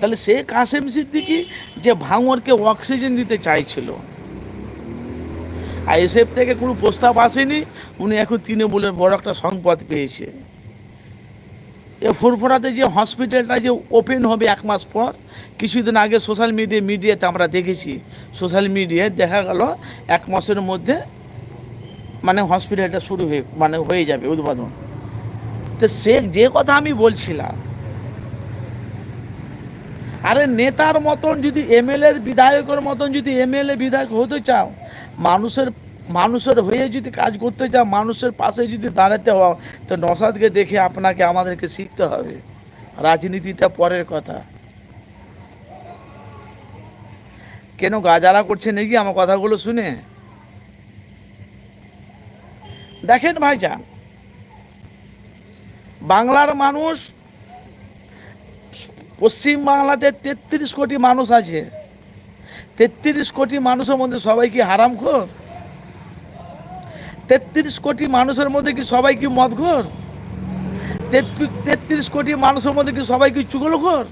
তাহলে সে কাসেম সিদ্দিকি যে ভাঙরকে অক্সিজেন দিতে চাইছিল। আইএসএফ থেকে কোনো প্রস্তাব আসেনি, উনি এখন তৃণমূলের বড় একটা সংপদ পেয়েছে। এ ফুরফুরাতে যে হসপিটালটা যে ওপেন হবে এক মাস পর, কিছুদিন আগে সোশ্যাল মিডিয়া মিডিয়াতে আমরা দেখেছি সোশ্যাল মিডিয়ায় দেখা গেল এক মাসের মধ্যে মানে হসপিটালটা শুরু হয়ে মানে হয়ে যাবে উদ্বোধন। তো সে যে কথা আমি বলছিলাম আরে নেতার মতন যদি এমএলএর বিধায়কের মতন যদি এমএলএ বিধায়ক হতে চাও, মানুষের মানুষের হয়ে যদি কাজ করতে চাও, মানুষের পাশে যদি দাঁড়াতে হও, তো নসাদকে দেখে আপনাকে আমাদেরকে শিখতে হবে। রাজনীতিটা পরের কথা। কেন গাজারা করছে নাকি আমার কথাগুলো শুনে? দেখেন ভাইজান, বাংলার মানুষ পশ্চিম বাংলাতে তেত্রিশ কোটি মানুষ আছে। তেত্রিশ কোটি মানুষের মধ্যে সবাই কি হারামখোর? তেত্রিশ কোটি মানুষের মধ্যে কি সবাই কি মদঘর তেত্রিশ কোটি মানুষের মধ্যে কি সবাই কি চুগলখোর?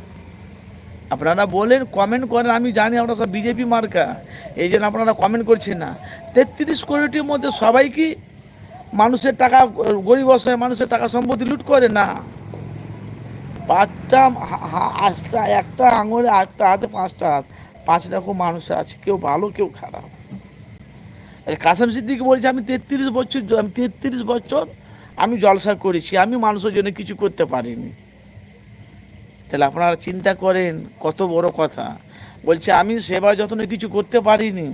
আপনারা বলেন কমেন্ট করেন, আমি জানি আপনারা সব বিজেপি মার্কা। এই জন্য আপনারা কমেন্ট করছেন না। তেত্রিশ কোটির মধ্যে সবাই কি মানুষের টাকা, গরিব অসহায় মানুষের টাকা সম্পত্তি লুট করে? না। পাঁচটা আটটা, একটা আঙুলে আটটা হাতে, পাঁচটা হাত। পাঁচ রকম মানুষ আছে, কেউ ভালো, কেউ খারাপ। কাসেম সিদ্দিকি বলছে, আমি তেত্রিশ বছর আমি তেত্রিশ বছর আমি জলসা করেছি, আমি মানুষের জন্য কিছু করতে পারিনি। তাহলে আপনারা চিন্তা করেন, কত বড় কথা। বলছে, আমি সেবা যত্ন কিছু করতে পারিনি।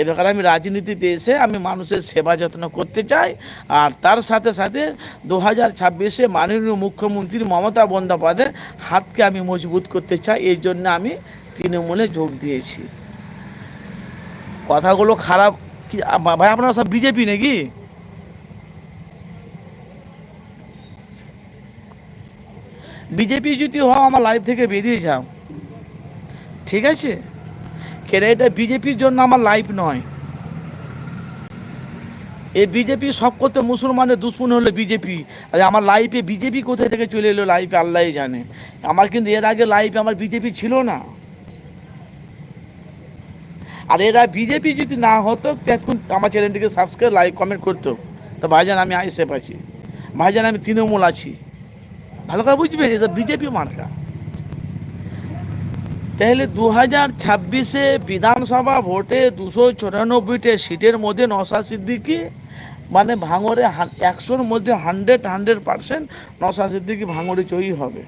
এবার আমি রাজনীতিতে এসে আমি মানুষের সেবা যত্ন করতে চাই। আর তার সাথে সাথে দু হাজার ছাব্বিশে মাননীয় মুখ্যমন্ত্রী মমতা বন্দ্যোপাধ্যায় হাতকে আমি মজবুত করতে চাই। এই জন্য আমি তৃণমূলে যোগ দিয়েছি। কথাগুলো খারাপ কি ভাই আপনারা সব বিজেপি নাকি? বিজেপি যদি হও, আমার লাইফ থেকে বেরিয়ে যাও। ঠিক আছে? কেন? এটা বিজেপির জন্য আমার লাইফ নয়। এই বিজেপি সব করতে মুসলমানের দুশ্মন হলো বিজেপি। আর আমার লাইফে বিজেপি কোথায় থেকে চলে এলো লাইফে আল্লাহ জানে। আমার কিন্তু এর আগে লাইফে আমার বিজেপি ছিল না। আর এরা বিজেপি যদি না হতো এখন আমার চ্যানেলটিকে সাবস্ক্রাইব লাইক কমেন্ট করতো। তো ভাইজান, আমি আইসেফ আছি। ভাইজান, আমি তৃণমূল আছি। ভালো করে বুঝবে এটা বিজেপি মার্কা। তাহলে দু হাজার ছাব্বিশে বিধানসভা ভোটে দুশো চুরানব্বইটে সিটের মধ্যে নশা সিদ্দিকি মানে ভাঙরে একশোর মধ্যে hundred hundred percent Nausha Siddiqui ভাঙরে জয়ী হবে।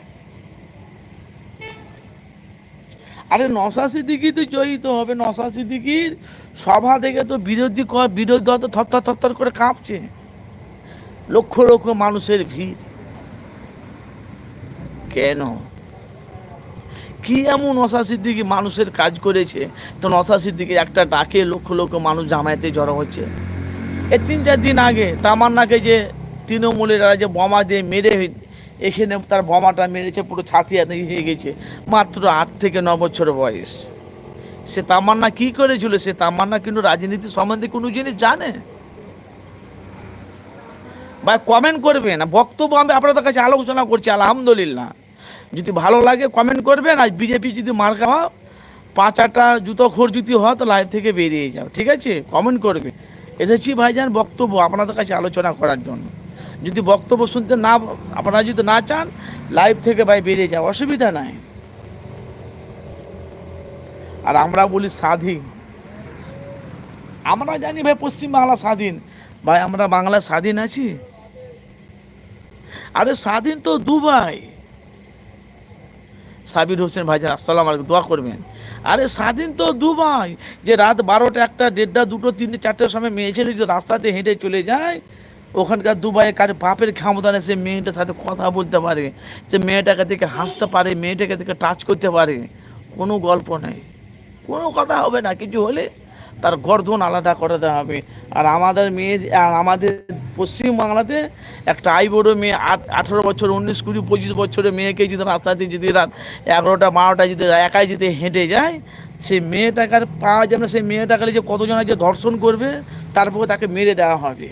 আরে নশা সিদ্দিকি তো জয়ী তো হবে, নশা সিদ্দিকির সভা থেকে তো বিরোধী বিরোধী দল তো থরথর থরথর করে কাঁপছে। লক্ষ লক্ষ মানুষের ভিড়। কেন? কি এমন নশা সিদ্দিকি মানুষের কাজ করেছে? তো নশা সিদ্দিকি একটা ডাকে লক্ষ লক্ষ মানুষ জামায়াতে জড়ো হচ্ছে। এ তিন চার দিন আগে তামান্নাকে যে তৃণমূলের যে বোমা দিয়ে মেরে এখানে তার বোমাটা মেরেছে, পুরো ছাতি হাতে হয়ে গেছে, মাত্র আট থেকে ন বছর বয়স। সে তামান্না কি করেছিল? সে তামান্না কিন্তু রাজনীতি সম্বন্ধে কোনো জিনিস জানে? বা কমেন্ট করবেন। বক্তব্য আমি আপনাদের কাছে আলোচনা করছি, আলহামদুলিল্লাহ। যদি ভালো লাগে কমেন্ট করবেন। আর বিজেপি যদি মার্কা হও পাঁচ জুতো খোর যদি হয়, তো লাইভ থেকে বেরিয়ে যাও, ঠিক আছে? কমেন্ট করবে। এসেছি ভাইজান বক্তব্য আপনাদের কাছে আলোচনা করার জন্য। যদি বক্তব্য শুনতে না, আপনারা যদি না চান লাইভ থেকে ভাই বেরিয়ে যাও, অসুবিধা নাই। আর আমরা বলি স্বাধীন। আমরা জানি ভাই পশ্চিম বাংলা স্বাধীন। ভাই, আমরা বাংলা স্বাধীন আছি? আরে স্বাধীন তো দুবাই। সাবির হোসেন ভাইজান, আসসালাম আলাইকুম, দোয়া করবেন। আরে স্বাধীন তো দুবাই, যে রাত বারোটা একটা, দেড়টা, দুটো, তিনটে, চারটের সময় মেয়ে ছেলে যে রাস্তাতে হেঁটে চলে যায়, ওখানকার দুবাইয়ে কার বাপের ক্ষমতা নেই সে মেয়েটার সাথে কথা বলতে পারে সে মেয়েটাকে থেকে হাসতে পারে, মেয়েটাকে থেকে টাচ করতে পারে, কোনো গল্প নেই। কোনো কথা হবে না, কিছু হলে তার গর্দন আলাদা করে দেওয়া হবে। আর আমাদের মেয়ে, আর আমাদের পশ্চিম বাংলাতে একটা আই বড়ো মেয়ে, আট, আঠেরো বছর, উনিশ, কুড়ি, পঁচিশ বছরের মেয়েকে যদি রাস্তাতে যদি রাত এগারোটা বারোটা যদি একাই যদি হেঁটে যায়, সেই মেয়েটাকে আর পাওয়া যাবে না। সেই মেয়েটাকে যে কতজন যে ধর্ষণ করবে তারপরে তাকে মেরে দেওয়া হবে।